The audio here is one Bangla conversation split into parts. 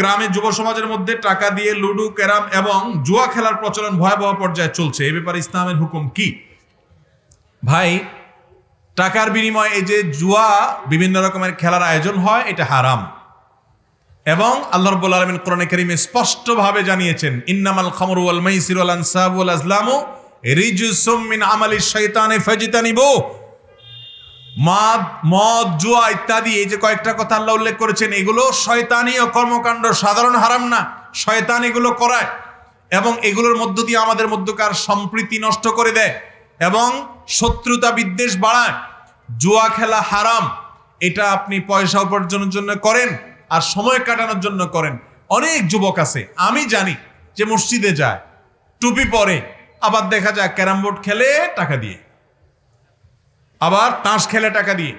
গ্রামে যুব সমাজের মধ্যে টাকা দিয়ে লুডু, ক্যারাম এবং জুয়া খেলার প্রচলন ভয়াবহ পর্যায়ে চলছে। এ ব্যাপারে ইসলামের হুকুম কি? ভাই, টাকার বিনিময়ে এই যে জুয়া বিভিন্ন রকমের খেলার আয়োজন হয়, এটা হারাম। এবং আল্লাহ রাব্বুল আলামিন কোরআনে কারীমে স্পষ্টভাবে জানিয়েছেন, ইন্নামাল খামরু ওয়াল মাইসির ওয়াল আনসাব ওয়াল আজলামু রিজসুম মিন আমালিশ শাইতানি ফাজতানিবু মদ মদ, জুয়া ইত্যাদি, এই যে কয়েকটা কথা আল্লাহ উল্লেখ করেছেন, এগুলো শয়তানীয় কর্মকাণ্ড সাধারণ হারাম না, শয়তান এগুলো করায় এবং এগুলোর মধ্য দিয়ে আমাদের মধ্যকার সম্প্রীতি নষ্ট করে দেয় এবং শত্রুতা বিদ্বেষ বাড়ায়। জুয়া খেলা হারাম, এটা আপনি পয়সা উপার্জনের জন্য করেন আর সময় কাটানোর জন্য করেন। অনেক যুবক আছে, আমি জানি যে মসজিদে যায়, টুপি পরে, আবার দেখা যায় ক্যারাম বোর্ড খেলে টাকা দিয়ে। আবার তাস খেলে টাকা দিয়ে।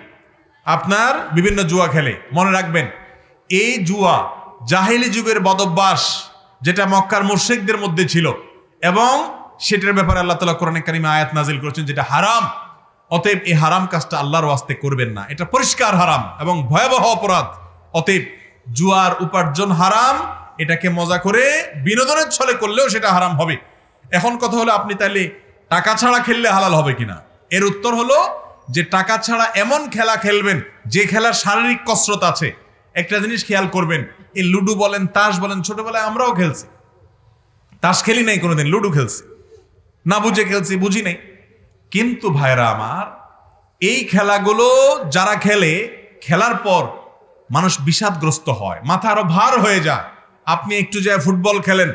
আপনার বিভিন্ন জুয়া খেলে। মনে রাখবেন, এই জুয়া জাহেলি যুগের বদভ্যাস যেটা মক্কার মুর্শিকদের মধ্যে ছিল এবং সেটার ব্যাপারে আল্লাহ তালা কোরআনে কারিমে আয়াত নাজিল করেছেন যেটা হারাম। অতএব এই হারাম কাজটা আল্লাহর ওয়াস্তে করবেন না। এটা পরিষ্কার হারাম এবং ভয়াবহ অপরাধ। অতএব জুয়ার উপার্জন হারাম, এটাকে মজা করে বিনোদনের ছলে করলেও সেটা হারাম হবে। এখন কথা হলো, আপনি তাইলে টাকা ছাড়া খেললে হালাল হবে কিনা? এর উত্তর হলো যে টাকা ছাড়া এমন খেলা খেলবেন যে খেলার শারীরিক কসরত আছে। একটা জিনিস খেয়াল করবেন, এই লুডু বলেন, তাস বলেন, ছোটবেলায় আমরাও খেলছি। তাস খেলি নাই কোনোদিন, লুডু খেলছি। না বুঝে খেলছি, বুঝি নাই। কিন্তু ভাইরা আমার, এই খেলাগুলো যারা খেলে, খেলার পর মানুষ বিষাদগ্রস্ত হয়, মাথা আরও ভার হয়ে যায়। আপনি একটু যায় ফুটবল খেলেন,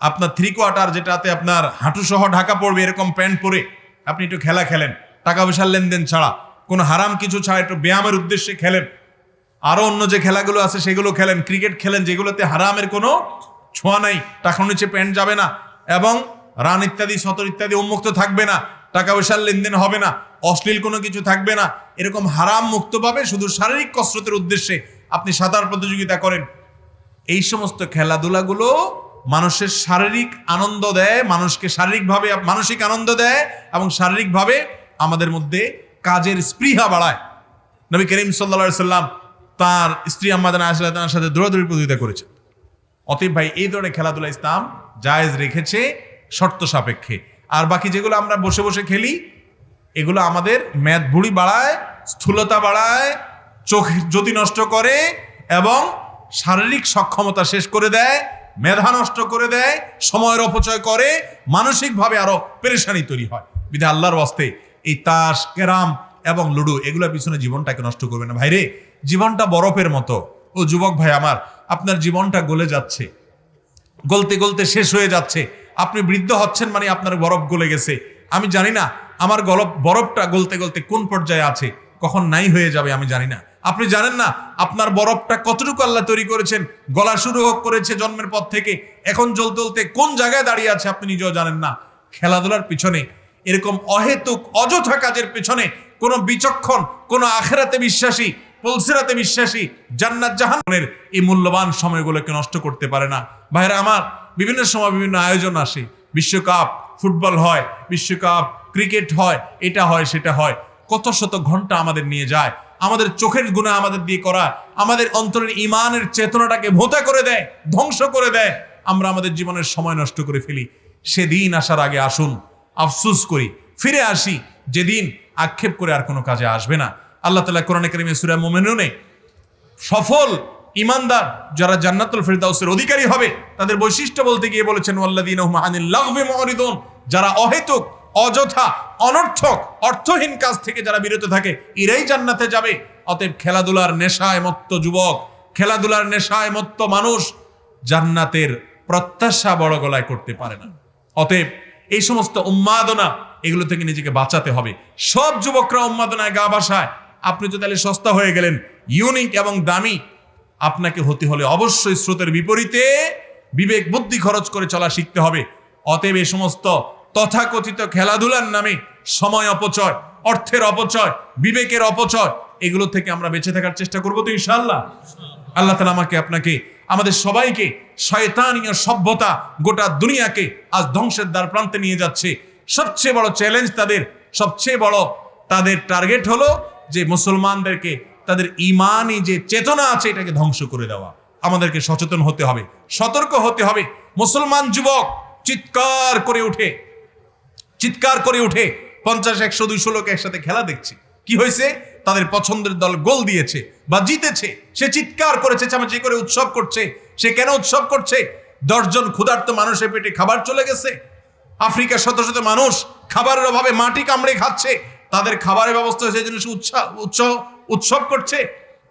আপনার থ্রি কোয়ার্টার যেটাতে আপনার হাঁটু সহ ঢাকা পড়বে এরকম প্যান্ট পরে, আপনি একটু খেলা খেলেন। টাকা পয়সার লেনদেন ছাড়া। কোনো হারাম কিছু ছাড়া একটু ব্যায়ামের উদ্দেশ্যে খেলেন। আরও অন্য যে খেলাগুলো আছে সেগুলো খেলেন। ক্রিকেট খেলেন, যেগুলোতে হারামের কোনো ছোঁয়া নাই। টাকা নিচে প্যান্ট যাবে না এবং রান ইত্যাদি, সতর ইত্যাদি উন্মুক্ত থাকবে না। টাকা পয়সার লেনদেন হবে না। অশ্লীল কোনো কিছু থাকবে না। এরকম হারাম মুক্তভাবে শুধু শারীরিক কসরতের উদ্দেশ্যে আপনি সাঁতার প্রতিযোগিতা করেন। এই সমস্ত খেলাধুলাগুলো মানুষের শারীরিক আনন্দ দেয়, মানুষকে শারীরিকভাবে, মানসিক আনন্দ দেয় এবং শারীরিকভাবে আমাদের মধ্যে কাজের স্পৃহা বাড়ায়। নবী করিম সাল্লা সাল্লাম তার স্ত্রী আম্মাদান আসলাতার সাথে দৌড়াদৌড়ি প্রতিযোগিতা করেছেন। অতএব ভাই, এই ধরনের খেলাধুলা ইসলাম জায়েজ রেখেছে শর্ত সাপেক্ষে। আর বাকি যেগুলো আমরা বসে বসে খেলি, এগুলো আমাদের ম্যাথ ভুড়ি বাড়ায়, স্থূলতা বাড়ায়, চোখ জ্যোতি নষ্ট করে এবং শারীরিক সক্ষমতা শেষ করে দেয়, মেধা নষ্ট করে দেয়, সময়ের অপচয় করে, মানসিকভাবে আরও পেরেশানি তৈরি হয়। বিধা আল্লাহর ওয়াস্তে এই তাস ক্যারাম এবং লুডো, এগুলোর পিছনে জীবনটাকে নষ্ট করবে না। ভাইরে, জীবনটা বরফের মতো। ও যুবক ভাই আমার, আপনার জীবনটা গলে যাচ্ছে। গলতে গলতে শেষ হয়ে যাচ্ছে। আপনি বৃদ্ধ হচ্ছেন মানে আপনার বরফ গলে গেছে। আমি জানি না আমার গলপ বরফটা গলতে গলতে কোন পর্যায়ে আছে, কখন নাই হয়ে যাবে আমি জানি না। আপনি জানেন না আপনার বরফটা কতটুকু আল্লাহ তৈরি করেছেন? গলা শুরু করেছে জন্মের পর থেকে, এখন জ্বলতে জ্বলতে কোন জায়গায় দাঁড়িয়ে আছে আপনি নিজেও জানেন না। খেলাধুলার পিছনে এরকম অহেতুক, অযথা কাজের পেছনে কোনো বিচক্ষণ, কোনো আখেরাতে বিশ্বাসী, পলসিরাতে বিশ্বাসী জান্নাত জাহানের এই মূল্যবান সময়গুলোকে নষ্ট করতে পারে না। ভাইরা আমার, বিভিন্ন সময় বিভিন্ন আয়োজন আসে। বিশ্বকাপ ফুটবল হয়, বিশ্বকাপ ক্রিকেট হয়, এটা হয়, সেটা হয়। কত শত ঘণ্টা আমাদের নিয়ে যায়। আমাদের চোখের গুণা আমাদের দিয়ে করা, আমাদের অন্তরের ইমানের চেতনাটাকে ভোতা করে দেয়, ধ্বংস করে দেয়। আমরা আমাদের জীবনের সময় নষ্ট করে ফেলি। সেদিন আসার আগে আসুন। আফসুস করি। ফিরে আসি, যেদিন আক্ষেপ করে আর কোনো কাজে আসবে না। আল্লাহ তালা কোরআন করিমে সুরা মোমেনুনে সফল ইমানদার যারা জান্নাতুল ফেরদাউসের অধিকারী হবে, তাদের বৈশিষ্ট্য বলতে গিয়ে বলেছেন ওয়াল্লাদিন যারা অহেতুক, অযথা, অনর্থক, অর্থহীন কাজ থেকে যারা বিরত থাকে, এরাই জান্নাতে যাবে। অতএব খেলাধুলার নেশায় মত্ত যুবক, খেলাধুলার নেশায় মত্ত মানুষ জান্নাতের প্রত্যাশা বড় গলায় করতে পারে না। অতএব এই সমস্ত উন্মাদনা, এগুলো থেকে নিজেকে বাঁচাতে হবে। সব যুবকরা উন্মাদনায় গা বাসায়। আপনি তো তাহলে সস্তা হয়ে গেলেন ইউনিক এবং দামি, আপনাকে হতে হলে অবশ্যই স্রোতের বিপরীতে বিবেক বুদ্ধি খরচ করে চলা শিখতে হবে। অতএব এই সমস্ত তথাকথিত খেলাধুলার নামে সময় অপচয়, অর্থের অপচয়, বিবেকের অপচয়, এগুলো থেকে আমরা বেঁচে থাকার চেষ্টা করব তো ইনশাল্লাহ আল্লাহ তালা আমাকে আপনাকে আমাদের সবাইকে শয়তানীয় সভ্যতা গোটা দুনিয়াকে আজ ধ্বংসের দ্বার প্রান্তে নিয়ে যাচ্ছে। সবচেয়ে বড় চ্যালেঞ্জ তাদের, সবচেয়ে বড় তাদের টার্গেট হলো যে মুসলমানদেরকে, তাদের ইমানই যে চেতনা আছে এটাকে ধ্বংস করে দেওয়া। আমাদেরকে সচেতন হতে হবে, সতর্ক হতে হবে। মুসলমান যুবক, চিৎকার করে উঠে, চিৎকার করে উঠে পঞ্চাশ, একশো, দুইশো লোক একসাথে খেলা দেখছে। কি হয়েছে? তাদের পছন্দের দল গোল দিয়েছে বা জিতেছে। সে চিৎকার করেছে, চামাচি করে উৎসব করছে। সে কেন উৎসব করছে? দশজন ক্ষুধার্ত মানুষের পেটে খাবার চলে গেছে। আফ্রিকার শত শত মানুষ খাবারের অভাবে মাটি কামড়ে খাচ্ছে। তাদের খাবারের ব্যবস্থা হয়েছে জন্য সে উৎসাহ উৎসব উৎসব করছে।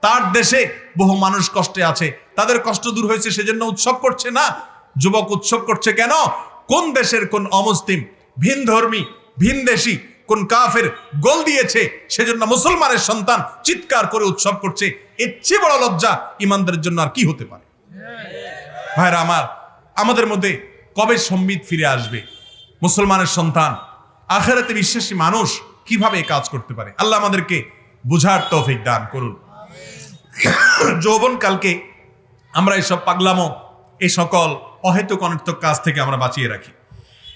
তার দেশে বহু মানুষ কষ্টে আছে। তাদের কষ্ট দূর হয়েছে, সেজন্য উৎসব করছে না। যুবক উৎসব করছে কেন? কোন দেশের কোন অমুসলিম ভিন ধর্মী ভিন দেশি কোন কাফের গোল দিয়েছে, সেজন্য মুসলমানের সন্তান চিৎকার করে উৎসব করছে। এর চেয়ে বড় লজ্জা ইমানদের জন্য আর কি হতে পারে? ভাইরা আমার, আমাদের মধ্যে কবে সম্বিত ফিরে আসবে? মুসলমানের সন্তান, আখেরাতে বিশ্বাসী মানুষ কীভাবে কাজ করতে পারে? আল্লাহ আমাদেরকে বুঝার তৌফিক দান করুন। যৌবন কালকে আমরা এইসব পাগলামো এই সকল অহেতুক অনর্থক কাজ থেকে আমরা বাঁচিয়ে রাখি।